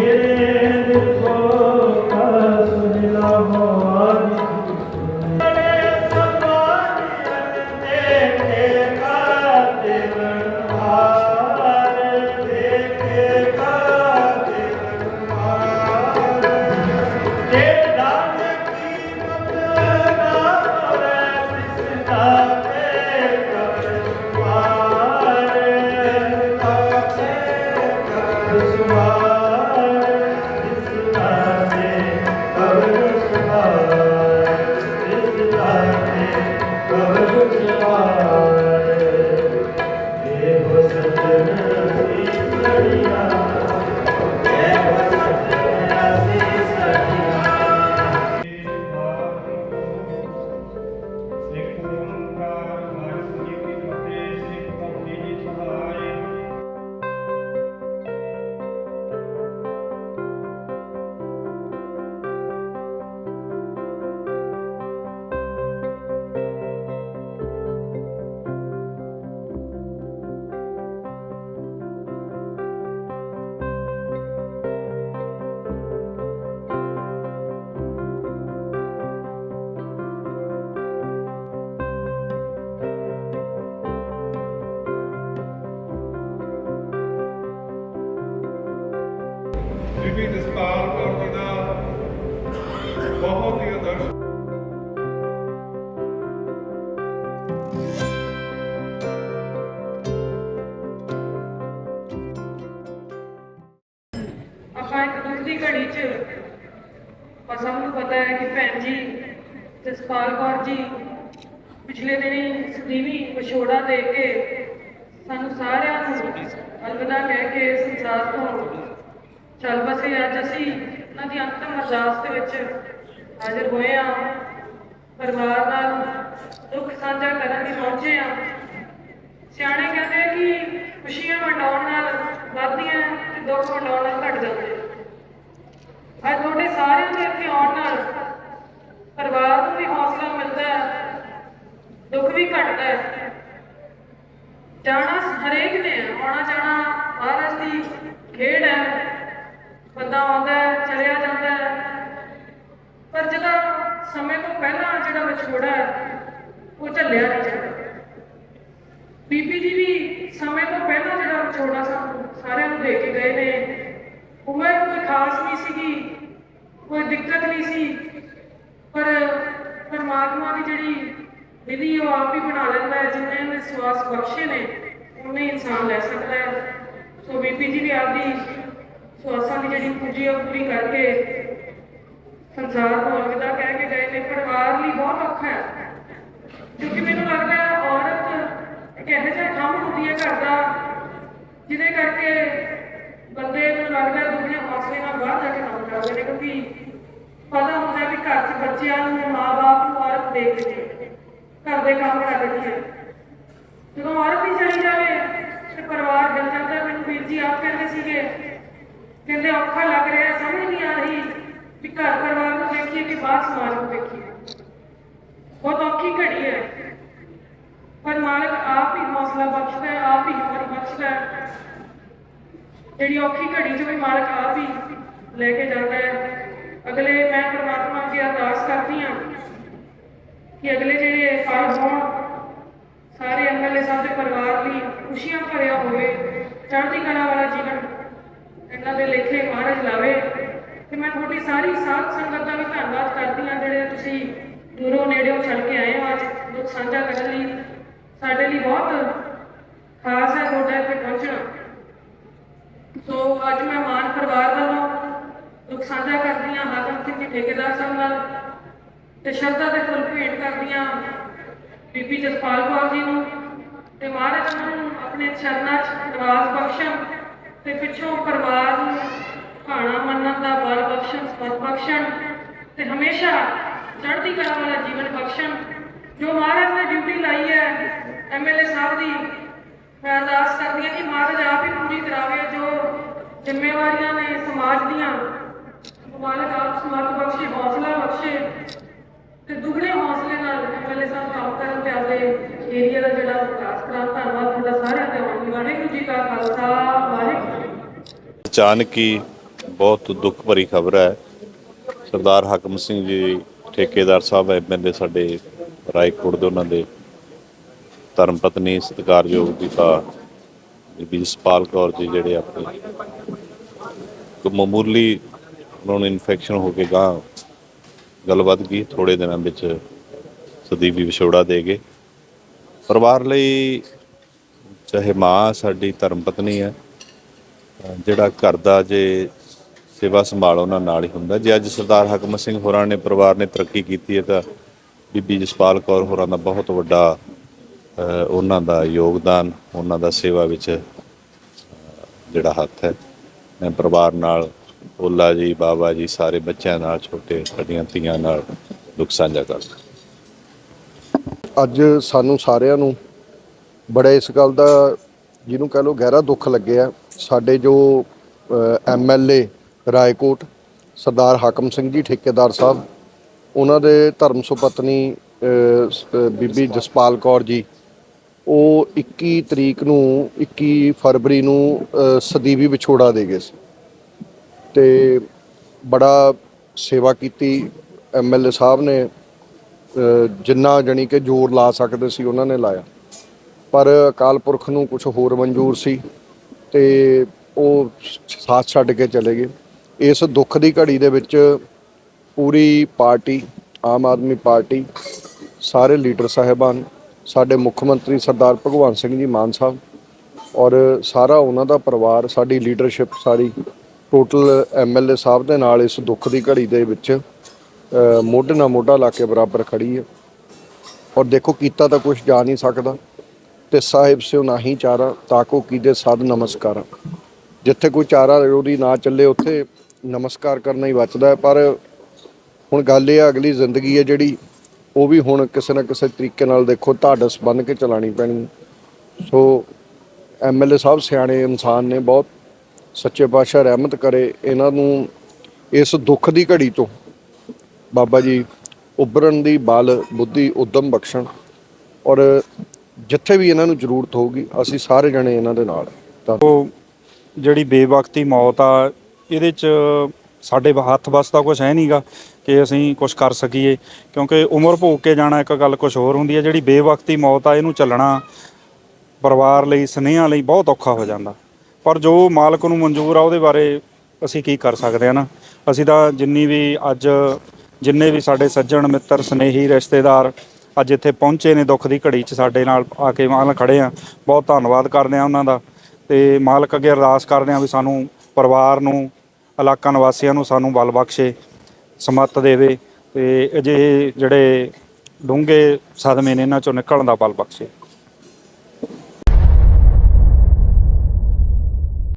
Spirit, ਬੀਬੀ ਜਸਪਾਲ ਕੌਰ ਜੀ ਦਾ ਬਹੁਤ ਹੀ ਆਦਰਸ਼ ਆਪਾਂ ਇੱਕ ਦੁੱਖ ਦੀ ਘੜੀ 'ਚ ਪਰ ਸਭ ਨੂੰ ਪਤਾ ਹੈ ਕਿ ਭੈਣ ਜੀ ਜਸਪਾਲ ਕੌਰ ਜੀ ਪਿਛਲੇ ਦਿਨੀ ਸਦੀਵੀ ਵਿਛੋੜਾ ਦੇ ਕੇ ਸਾਨੂੰ ਸਾਰਿਆਂ ਨੂੰ ਅਲਵਿਦਾ ਕਹਿ ਕੇ ਸੰਸਾਰ ਤੋਂ ਚੱਲ ਬਸੇ ਅੱਜ ਅਸੀਂ ਉਹਨਾਂ ਦੀ ਅੰਤਮ ਅਰਦਾਸ ਦੇ ਵਿੱਚ ਹਾਜ਼ਰ ਹੋਏ ਆ ਪਰਿਵਾਰ ਨਾਲ ਦੁੱਖ ਸਾਂਝਾ ਕਰਨ ਲਈ ਪਹੁੰਚੇ ਆ ਸਿਆਣੇ ਕਹਿੰਦੇ ਆ ਕਿ ਖੁਸ਼ੀਆਂ ਵੰਡਾਉਣ ਨਾਲ ਵੱਧਦੀਆਂ ਤੇ ਦੁੱਖ ਵੰਡਾਉਣ ਨਾਲ ਘਟ ਜਾਂਦੇ ਅੱਜ ਤੁਹਾਡੇ ਸਾਰਿਆਂ ਦੇ ਇੱਥੇ ਆਉਣ ਨਾਲ ਪਰਿਵਾਰ ਨੂੰ ਵੀ ਹੌਸਲਾ ਮਿਲਦਾ ਹੈ, ਦੁੱਖ ਵੀ ਘਟਦਾ ਹੈ। ਜਾਣਾ ਹਰੇਕ ਨੇ ਆਉਣਾ ਜਾਣਾ ਮਹਾਰਾਜ ਦੀ ਖੇਡ ਹੈ। ਬੰਦਾ ਆਉਂਦਾ ਚਲਿਆ ਜਾਂਦਾ ਪਰ ਜਿਹੜਾ ਸਮੇਂ ਤੋਂ ਪਹਿਲਾਂ ਜਿਹੜਾ ਵਿਛੋੜਾ ਹੈ, ਉਹ ਝੱਲਿਆ ਨਹੀਂ ਜਾਂਦਾ। ਬੀਬੀ ਜੀ ਵੀ ਸਮੇਂ ਤੋਂ ਪਹਿਲਾਂ ਜਿਹੜਾ ਵਿਛੋੜਾ ਸਾਨੂੰ ਸਾਰਿਆਂ ਨੂੰ ਦੇ ਕੇ ਗਏ ਨੇ। ਉਮਰ ਕੋਈ ਖਾਸ ਨਹੀਂ ਸੀਗੀ, ਕੋਈ ਦਿੱਕਤ ਨਹੀਂ ਸੀ। ਪਰ ਪਰਮਾਤਮਾ ਦੀ ਜਿਹੜੀ ਵਿਧੀ ਉਹ ਆਪ ਹੀ ਬਣਾ ਲੈਂਦਾ ਹੈ। ਜਿੰਨੇ ਉਹਨੇ ਸਵਾਸ ਬਖਸ਼ੇ ਨੇ, ਉਹਨੇ ਇਨਸਾਨ ਲੈ ਸਕਦਾ ਹੈ। ਸੋ ਬੀਬੀ ਜੀ ਵੀ ਆਪਦੀ ਸਵਾਸਾਂ ਦੀ ਜਿਹੜੀ ਪੂਜੀ ਉਹ ਪੂਰੀ ਕਰਕੇ ਸੰਸਾਰ ਤੋਂ ਅਲਵਿਦਾ ਕਹਿ ਕੇ ਗਏ ਨੇ, ਪਰਿਵਾਰ ਲਈ ਬਹੁਤ ਔਖਾ ਹੈ। ਕਿਉਂਕਿ ਮੈਨੂੰ ਲੱਗਦਾ ਹੈ ਔਰਤ ਇੱਕ ਇਹੋ ਜਿਹਾ ਕੰਮ ਹੁੰਦੀ ਹੈ ਘਰ ਦਾ ਜਿਹਦੇ ਕਰਕੇ ਬੰਦੇ ਨੂੰ ਲੱਗਦਾ ਹੈ ਦੁਨੀਆ ਹੌਸਲੇ ਨਾਲ ਬਾਹਰ ਜਾ ਕੇ ਕੰਮ ਕਰਦੇ ਨੇ, ਕਿਉਂਕਿ ਪਤਾ ਹੁੰਦਾ ਹੈ ਵੀ ਘਰ 'ਚ ਬੱਚਿਆਂ ਨੂੰ ਮਾਂ-ਬਾਪ ਨੂੰ ਔਰਤ ਦੇਖਦੀ ਹੈ, ਘਰ ਦੇ ਕੰਮ ਕਰਦੀ ਹੈ। ਜਦੋਂ ਔਰਤ ਹੀ ਚਲੀ ਜਾਵੇ ਤੇ ਪਰਿਵਾਰ ਜਲ ਜਾਂਦਾ, ਮੈਨੂੰ ਵੀਰ ਜੀ ਆਪ ਕਹਿੰਦੇ ਸੀਗੇ ਕਹਿੰਦੇ ਔਖਾ ਲੱਗ ਰਿਹਾ, ਸਮਝ ਨਹੀਂ ਆ ਰਹੀ ਵੀ ਘਰ ਪਰਿਵਾਰ ਨੂੰ ਦੇਖੀਏ ਕਿ ਬਾਹਰ ਸਮਾਜ ਨੂੰ ਦੇਖੀਏ ਬਹੁਤ ਔਖੀ ਘੜੀ ਹੈ। ਪਰ ਮਾਲਕ ਆਪ ਹੀ ਹੌਸਲਾ ਬਖਸ਼ਦਾ ਹੈ, ਆਪ ਹੀ ਹਿੰਮਤ ਬਖਸ਼ਦਾ ਹੈ। ਜਿਹੜੀ ਔਖੀ ਘੜੀ 'ਚ ਵੀ ਮਾਲਕ ਆਪ ਹੀ ਲੈ ਕੇ ਜਾਂਦਾ ਹੈ। ਅਗਲੇ ਮੈਂ ਪਰਮਾਤਮਾ ਅੱਗੇ ਅਰਦਾਸ ਕਰਦੀ ਹਾਂ ਕਿ ਅਗਲੇ ਜਿਹੜੇ ਪਲ ਹੋਣ, ਸਾਰੇ ਐਮਐਲਏ ਸਾਹਿਬ ਦੇ ਪਰਿਵਾਰ ਲਈ ਖੁਸ਼ੀਆਂ ਭਰਿਆ ਹੋਵੇ, ਚੜ੍ਹਦੀ ਕਲਾ ਵਾਲਾ ਜੀਵਨ ਇਹਨਾਂ ਦੇ ਲੇਖੇ ਮਹਾਰਾਜ ਲਾਵੇ। ਤੇ ਮੈਂ ਤੁਹਾਡੀ ਸਾਰੀ ਸਾਧ ਸੰਗਤ ਦਾ ਵੀ ਧੰਨਵਾਦ ਕਰਦੀ ਹਾਂ, ਜਿਹੜੇ ਤੁਸੀਂ ਦੂਰੋਂ ਨੇੜਿਓਂ ਛੱਡ ਕੇ ਆਏ ਹੋ। ਅੱਜ ਦੁੱਖ ਸਾਂਝਾ ਕਰਨ ਲਈ ਸਾਡੇ ਲਈ ਬਹੁਤ ਖਾਸ ਹੈ ਤੁਹਾਡਾ ਇੱਥੇ ਪਹੁੰਚਣਾ। ਸੋ ਅੱਜ ਮੈਂ ਮਾਨ ਪਰਿਵਾਰ ਵੱਲੋਂ ਦੁੱਖ ਸਾਂਝਾ ਕਰਦੀ ਹਾਂ, ਹਾਕਮ ਸਿੰਘ ਜੀ ਠੇਕੇਦਾਰ ਸਾਹਿਬ ਨਾਲ। ਤੇ ਸ਼ਰਧਾ ਦੇ ਫੁੱਲ ਭੇਟ ਕਰਦੀ ਹਾਂ ਬੀਬੀ ਜਸਪਾਲ ਕੌਰ ਜੀ ਨੂੰ। ਤੇ ਮਹਾਰਾਜ ਉਹਨਾਂ ਨੂੰ ਆਪਣੇ ਚਰਨਾਂ 'ਚ ਨਿਵਾਸ ਬਖਸ਼ਣ। ਤੇ ਪਿੱਛੋਂ ਪਰਿਵਾਰ ਨੂੰ ਭਾਣਾ ਮੰਨਣ ਦਾ ਬਲ ਬਖਸ਼ਣ ਸਬਤ ਬਖਸ਼ਣ ਤੇ ਹਮੇਸ਼ਾ ਚੜ੍ਹਦੀ ਕਲਾ ਵਾਲਾ ਜੀਵਨ ਬਖਸ਼ਣ। ਜੋ ਮਹਾਰਾਜ ਨੇ ਡਿਊਟੀ ਲਾਈ ਹੈ ਐਮਐਲਏ ਸਾਹਿਬ ਦੀ, ਮੈਂ ਅਰਦਾਸ ਕਰਦੀ ਹਾਂ ਕਿ ਮਹਾਰਾਜ ਆਪ ਹੀ ਪੂਰੀ ਕਰਾਵੇ, ਜੋ ਜ਼ਿੰਮੇਵਾਰੀਆਂ ਨੇ ਸਮਾਜ ਦੀਆਂ ਮਾਲਕ ਆਪ ਸਮਰਥ ਬਖਸ਼ੇ, ਹੌਸਲਾ ਬਖਸ਼ੇ ਤੇ ਦੁਗਣੇ ਹੌਸਲੇ ਨਾਲ ਐਮਐਲਏ ਸਾਹਿਬ ਕੰਮ ਕਰਨ ਤੇ ਆਪਦੇ ਏਰੀਆ ਦਾ ਜਿਹੜਾ ਵਿਕਾਸ ਕਰਾਂ ਧੰਨਵਾਦ ਤੁਹਾਡਾ ਸਾਰਿਆਂ ਦਾ, ਵਾਹਿਗੁਰੂ ਜੀ ਕਾ ਖਾਲਸਾ ਵਾਹਿਗੁਰੂ ਜੀ ਕੀ ਫਤਿਹ। ਅਚਾਨਕ ਹੀ ਬਹੁਤ ਦੁੱਖ ਭਰੀ ਖਬਰ ਹੈ। ਸਰਦਾਰ ਹਕਮ ਸਿੰਘ ਜੀ, ਠੇਕੇਦਾਰ ਸਾਹਿਬ ਐਮਐਲਏ ਸਾਡੇ ਰਾਏਕੋਟ ਦੇ ਉਹਨਾਂ ਦੇ ਧਰਮ ਪਤਨੀ, ਸਤਿਕਾਰਯੋਗ ਪਿਤਾ ਬੀਬੀ ਸਪਾਲ ਕੌਰ ਜੀ ਜਿਹੜੇ ਆਪਣੇ ਇੱਕ ਮਾਮੂਲੀ ਉਹਨਾਂ ਨੂੰ ਇਨਫੈਕਸ਼ਨ ਹੋ ਕੇ ਗਾਂ ਗੱਲ ਵੱਧ ਗਈ। ਥੋੜੇ ਦਿਨਾਂ ਵਿੱਚ ਸਦੀਵੀ ਵਿਛੋੜਾ ਦੇ ਗਏ। ਪਰਿਵਾਰ ਲਈ ਚਾਹੇ ਮਾਂ ਸਾਡੀ ਧਰਮ ਪਤਨੀ ਹੈ ਜਿਹੜਾ ਘਰ ਦਾ ਜੇ ਸੇਵਾ ਸੰਭਾਲ ਉਹਨਾਂ ਨਾਲ ਹੀ ਹੁੰਦਾ। ਜੇ ਅੱਜ ਸਰਦਾਰ ਹਕਮ ਸਿੰਘ ਹੋਰਾਂ ਨੇ ਪਰਿਵਾਰ ਨੇ ਤਰੱਕੀ ਕੀਤੀ ਹੈ ਤਾਂ ਬੀਬੀ ਜਸਪਾਲ ਕੌਰ ਹੋਰਾਂ ਦਾ ਬਹੁਤ ਵੱਡਾ ਉਹਨਾਂ ਦਾ ਯੋਗਦਾਨ, ਉਹਨਾਂ ਦਾ ਸੇਵਾ ਵਿੱਚ ਜਿਹੜਾ ਹੱਥ ਹੈ। ਮੈਂ ਪਰਿਵਾਰ ਨਾਲ, ਓਲਾ ਜੀ, ਬਾਬਾ ਜੀ, ਸਾਰੇ ਬੱਚਿਆਂ ਨਾਲ, ਛੋਟੇ ਵੱਡੀਆਂ ਧੀਆਂ ਨਾਲ ਦੁੱਖ ਸਾਂਝਾ ਕਰਦਾ ਅੱਜ ਸਾਨੂੰ ਸਾਰਿਆਂ ਨੂੰ ਬੜਾ ਇਸ ਗੱਲ ਦਾ ਜਿਹਨੂੰ ਕਹ ਲੋ ਗਹਿਰਾ ਦੁੱਖ ਲੱਗਿਆ। ਸਾਡੇ ਜੋ ਐਮਐਲਏ ਰਾਏਕੋਟ, ਸਰਦਾਰ ਹਾਕਮ ਸਿੰਘ ਜੀ, ਠੇਕੇਦਾਰ ਸਾਹਿਬ, ਉਹਨਾਂ ਦੇ ਧਰਮ ਸੁਪਤਨੀ ਬੀਬੀ ਜਸਪਾਲ ਕੌਰ ਜੀ, ਉਹ 21 ਤਰੀਕ ਨੂੰ 21 ਫਰਵਰੀ ਨੂੰ ਸਦੀਵੀ ਵਿਛੋੜਾ ਦੇ ਗਏ ਸੀ। ਤੇ ਬੜਾ ਸੇਵਾ ਕੀਤੀ ਐਮਐਲਏ ਸਾਹਿਬ ਨੇ ਜਿੰਨਾ ਜਣੀ ਕਿ ਜ਼ੋਰ ਲਾ ਸਕਦੇ ਸੀ, ਉਹਨਾਂ ਨੇ ਲਾਇਆ। ਪਰ ਅਕਾਲ ਪੁਰਖ ਨੂੰ ਕੁਝ ਹੋਰ ਮਨਜ਼ੂਰ ਸੀ ਤੇ ਉਹ ਸਾਥ ਛੱਡ ਕੇ ਚਲੇ ਗਏ। ਇਸ ਦੁੱਖ ਦੀ ਘੜੀ ਦੇ ਵਿੱਚ ਪੂਰੀ ਪਾਰਟੀ, ਆਮ ਆਦਮੀ ਪਾਰਟੀ, ਸਾਰੇ ਲੀਡਰ ਸਾਹਿਬਾਨ, ਸਾਡੇ ਮੁੱਖ ਮੰਤਰੀ ਸਰਦਾਰ ਭਗਵੰਤ ਸਿੰਘ ਜੀ ਮਾਨ ਸਾਹਿਬ ਔਰ ਸਾਰਾ ਉਹਨਾਂ ਦਾ ਪਰਿਵਾਰ, ਸਾਡੀ ਲੀਡਰਸ਼ਿਪ ਸਾਰੀ ਟੋਟਲ ਐਮਐਲਏ ਸਾਹਿਬ ਦੇ ਨਾਲ ਇਸ ਦੁੱਖ ਦੀ ਘੜੀ ਦੇ ਵਿੱਚ ਮੋਢੇ ਨਾਲ ਮੋਢਾ ਲਾ ਕੇ ਬਰਾਬਰ ਖੜੀ ਹੈ। ਔਰ ਦੇਖੋ ਕੀਤਾ ਤਾਂ ਕੁਝ ਜਾ ਨਹੀਂ ਸਕਦਾ। ਤੇ ਸਾਹਿਬ ਸਿਓ ਨਹੀਂ ਚਾਰਾ ਤਾਕੋ ਕੀਦੇ ਸਾਧ ਨਮਸਕਾਰ। ਜਿੱਥੇ ਕੋਈ ਚਾਰਾ ਉਹਦੀ ਨਾ ਚੱਲੇ, ਉੱਥੇ ਨਮਸਕਾਰ ਕਰਨਾ ਹੀ ਬਚਦਾ ਪਰ ਹੁਣ ਗੱਲ ਇਹ ਅਗਲੀ ਜ਼ਿੰਦਗੀ ਹੈ ਜਿਹੜੀ, ਉਹ ਵੀ ਹੁਣ ਕਿਸੇ ਨਾ ਕਿਸੇ ਤਰੀਕੇ ਨਾਲ ਦੇਖੋ ਢਾਡਸ ਬੰਨ ਕੇ ਚਲਾਣੀ ਪੈਣੀ। ਹੈ। ਸੋ ਐਮਐਲਏ ਸਾਹਿਬ ਸਿਆਣੇ ਇਨਸਾਨ ਨੇ, ਬਹੁਤ ਸੱਚੇ ਪਾਤਸ਼ਾਹ ਰਹਿਮਤ ਕਰੇ, ਇਹਨਾਂ ਨੂੰ ਇਸ ਦੁੱਖ ਦੀ ਘੜੀ ਤੋਂ ਬਾਬਾ ਜੀ, ਉੱਭਰਨ ਦੀ ਬਲ, ਬੁੱਧੀ, ਉਦਮ ਬਖਸ਼ਣ। ਔਰ ਜਿੱਥੇ ਵੀ ਇਹਨਾਂ ਨੂੰ ਜ਼ਰੂਰਤ ਹੋਊਗੀ, ਅਸੀਂ ਸਾਰੇ ਜਣੇ ਇਹਨਾਂ ਦੇ ਨਾਲ ਤਾਂ ਉਹ ਜਿਹੜੀ ਬੇਵਕਤੀ ਮੌਤ ਆ, ਇਹਦੇ ਚ ਸਾਡੇ ਹੱਥ ਵੱਸ ਦਾ ਕੁਝ ਹੈ ਨਹੀਂਗਾ ਕਿ ਅਸੀਂ ਕੁਝ ਕਰ ਸਕੀਏ, ਕਿਉਂਕਿ ਉਮਰ ਭੋਗ ਕੇ ਜਾਣਾ ਇੱਕ ਗੱਲ ਕੁਝ ਹੋਰ ਹੁੰਦੀ ਹੈ। ਜਿਹੜੀ ਬੇਵਕਤੀ ਮੌਤ ਆ, ਇਹਨੂੰ ਚੱਲਣਾ ਪਰਿਵਾਰ ਲਈ, ਸਨੇਹਾਂ ਲਈ ਬਹੁਤ ਔਖਾ ਹੋ ਜਾਂਦਾ। ਪਰ ਜੋ ਮਾਲਕ ਨੂੰ ਮਨਜ਼ੂਰ ਆ, ਉਹਦੇ ਬਾਰੇ ਅਸੀਂ ਕੀ ਕਰ ਸਕਦੇ ਆ ਨਾ? ਅਸੀਂ ਤਾਂ ਜਿੰਨੀ ਵੀ ਅੱਜ, ਜਿੰਨੇ ਵੀ ਸਾਡੇ ਸੱਜਣ, ਮਿੱਤਰ, ਸਨੇਹੀ, ਰਿਸ਼ਤੇਦਾਰ ਅੱਜ ਇੱਥੇ ਪਹੁੰਚੇ ਨੇ ਦੁੱਖ ਦੀ ਘੜੀ 'ਚ ਸਾਡੇ ਨਾਲ ਆ ਕੇ ਮਾਲ ਖੜੇ ਆ। ਬਹੁਤ ਧੰਨਵਾਦ ਕਰਦੇ ਆ ਉਹਨਾਂ ਦਾ। ਤੇ ਮਾਲਕ ਅੱਗੇ ਅਰਦਾਸ ਕਰਦੇ ਆ ਵੀ ਸਾਨੂੰ ਪਰਿਵਾਰ ਨੂੰ, ਇਲਾਕਾ ਨਿਵਾਸੀਆਂ ਨੂੰ ਸਾਨੂੰ ਬਲ ਬਖਸ਼ੇ, ਸਮੱਤ ਦੇਵੇ ਤੇ ਅਜਿਹੇ ਜਿਹੜੇ ਡੂੰਘੇ ਸਦਮੇ ਨੇ, ਇਹਨਾਂ ਚੋਂ ਨਿਕਲਣ ਦਾ ਬਲ ਬਖਸ਼ੇ।